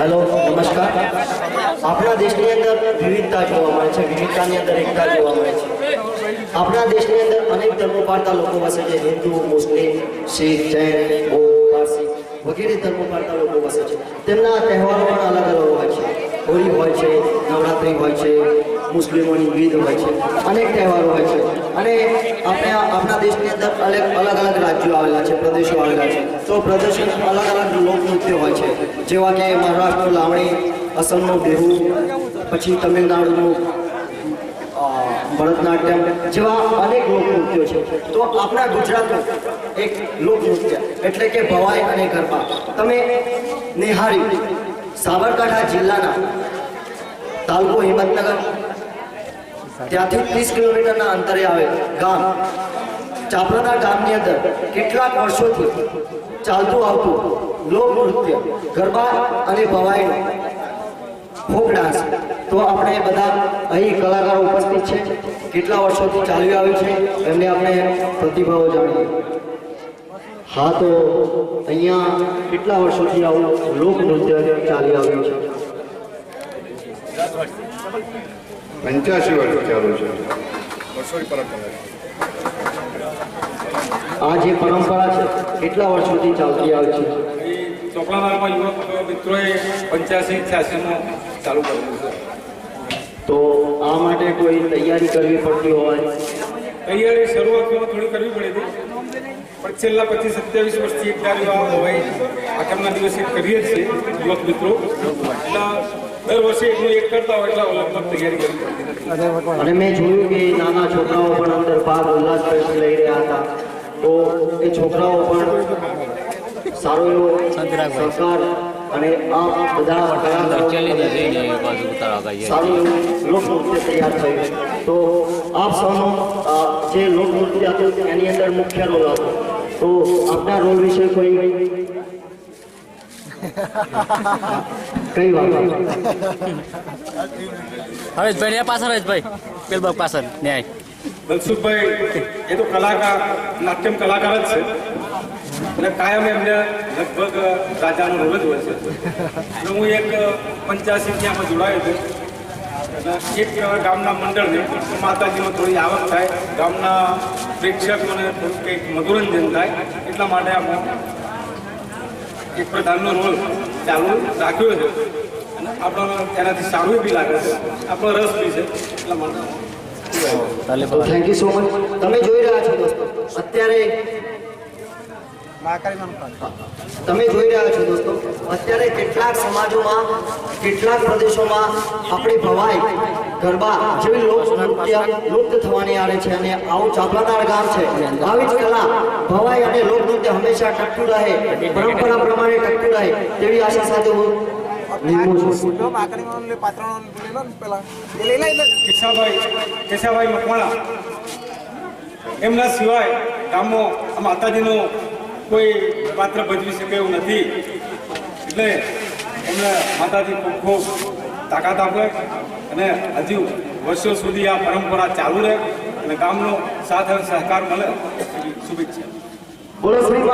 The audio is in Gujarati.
હેલો, નમસ્કાર. આપણા દેશની અંદર વિવિધતા જોવા મળે છે, વિવિધતાની અંદર એકતા જોવા મળે છે. આપણા દેશની અંદર અનેક ધર્મો પાળતા લોકો વસે છે, હિન્દુ, મુસ્લિમ, શીખ, જૈન પારસી વગેરે ધર્મો પાળતા લોકો વસે છે. તેમના તહેવારો પણ અલગ અલગ હોય છે. હોળી હોય છે, નવરાત્રિ હોય છે મુસ્લિમોની ઈદ હોય છે, અનેક તહેવારો હોય છે. અને આપણે આપણા દેશની અંદર અલગ અલગ અલગ રાજ્યો આવેલા છે, પ્રદેશો આવેલા છે. તો પ્રદેશોની અલગ અલગ લોકનૃત્યો હોય છે. જેવા કે મહારાષ્ટ્રનું લાવણી અસમનું બિહુ, પછી તમિલનાડુનું ભરતનાટ્યમ, જેવા અનેક લોકનૃત્યો છે. તો આપણા ગુજરાતનું એક લોકનૃત્ય એટલે કે ભવાઈ અને ગરબા. તમે નિહાળી સાબરકાંઠા જિલ્લાના તાલુકો હિંમતનગર ત્યાંથી ત્રીસ કિલોમીટરના અંતરે આવે ગામ. ચાપરાના ગામની અંદર કેટલાક વર્ષોથી ચાલતું આવતું લોકનૃત્ય, ગરબા અને ભવાઈનું ફોક ડાન્સ. તો આપણે બધા અહીં કલાકારો ઉપસ્થિત છે. કેટલા વર્ષોથી ચાલ્યું આવ્યું છે એમને આપણે પ્રતિભાવો જાણીએ હા, તો અહીંયા કેટલા વર્ષોથી આવું લોકનૃત્ય ચાલી આવ્યું છે? પંચ્યાસી વર્ષ ચાલુ છે. આ જે પરંપરા છે કેટલા વર્ષોથી ચાલતી આવે છે? એ ચોપડાનામાં યુવક મિત્રોએ પંચ્યાસી છ્યાસીમાં ચાલુ કરેલું છે. તો આ માટે કોઈ તૈયારી કરવી પડતી હોય? તૈયારી શરૂઆતમાં થોડી કરવી પડી હતી. પણ છેલ્લા પચીસ સત્યાવીસ વર્ષથી એક આ હોય આઠમના દિવસે કરીએ છીએ યુવક મિત્રો. એટલે દર વર્ષે એટલું એક કરતા હોય એટલે લગભગ તૈયારી કરવી અને મેં જોયું કે નાના છોકરાઓ પણ અંદર ભાગ ઉલ્લાસ લઈ રહ્યા હતા. તો એ છોકરાઓ પણ સારો એવો સરકાર અને આ બધા સારું એવું લોકનૃત્ય તૈયાર થયું તો આપ સૌનો જે લોકનૃત્ય હતું એની અંદર મુખ્ય રોલ હતો. તો આપના રોલ વિશે કોઈ કઈ વાત હરેશભાઈ ને પાછળ હરેશભાઈ. પેલ બાગ પાછળ ન્યાય. દલસુખભાઈ એ તો કલાકાર નાટ્યમ કલાકાર જ છે. એટલે કાયમ એમને લગભગ રાજાનો રોલ જ હોય છે. એટલે હું એક પંચ્યાસી ત્યાંમાં જોડાયો છું. અને એક ગામના મંડળને માતાજીમાં થોડી આવક થાય. ગામના પ્રેક્ષકોને થોડું કંઈક મનોરંજન થાય. એટલા માટે આમાં એક પ્રધાનનો રોલ ચાલુ રાખ્યો છે. અને આપણને એનાથી સારું બી લાગે છે. આપણો રસ બી છે. એટલા માટે. થેન્ક યુ સો મચ તમે જોઈ રહ્યા છો દોસ્તો, અત્યારે તમે જોઈ રહ્યા છો દોસ્તો અત્યારે કેટલાક સમાજોમાં કેટલાક પ્રદેશોમાં આપણી ભવાઈ ગરબા જેવી લોકનૃત્ય લુપ્ત થવાની આરે છે અને આવું ચાંપલાનાર ગામ છે. આવી જ કલા ભવાઈ અને લોકનૃત્ય હંમેશા ટકતું રહે પરંપરા પ્રમાણે ટકતું રહે તેવી આશા સાથે હું કેશાભાઈ મકવાણા. એમના સિવાય ગામો માતાજીનું કોઈ પાત્ર ભજવી શકે એવું નથી. એટલે એમને માતાજી ખૂબ ખૂબ તાકાત આપે અને હજુ વર્ષો સુધી આ પરંપરા ચાલુ રહે અને ગામનો સાથ સહકાર મળે શુભેચ્છા. બોલો શ્રી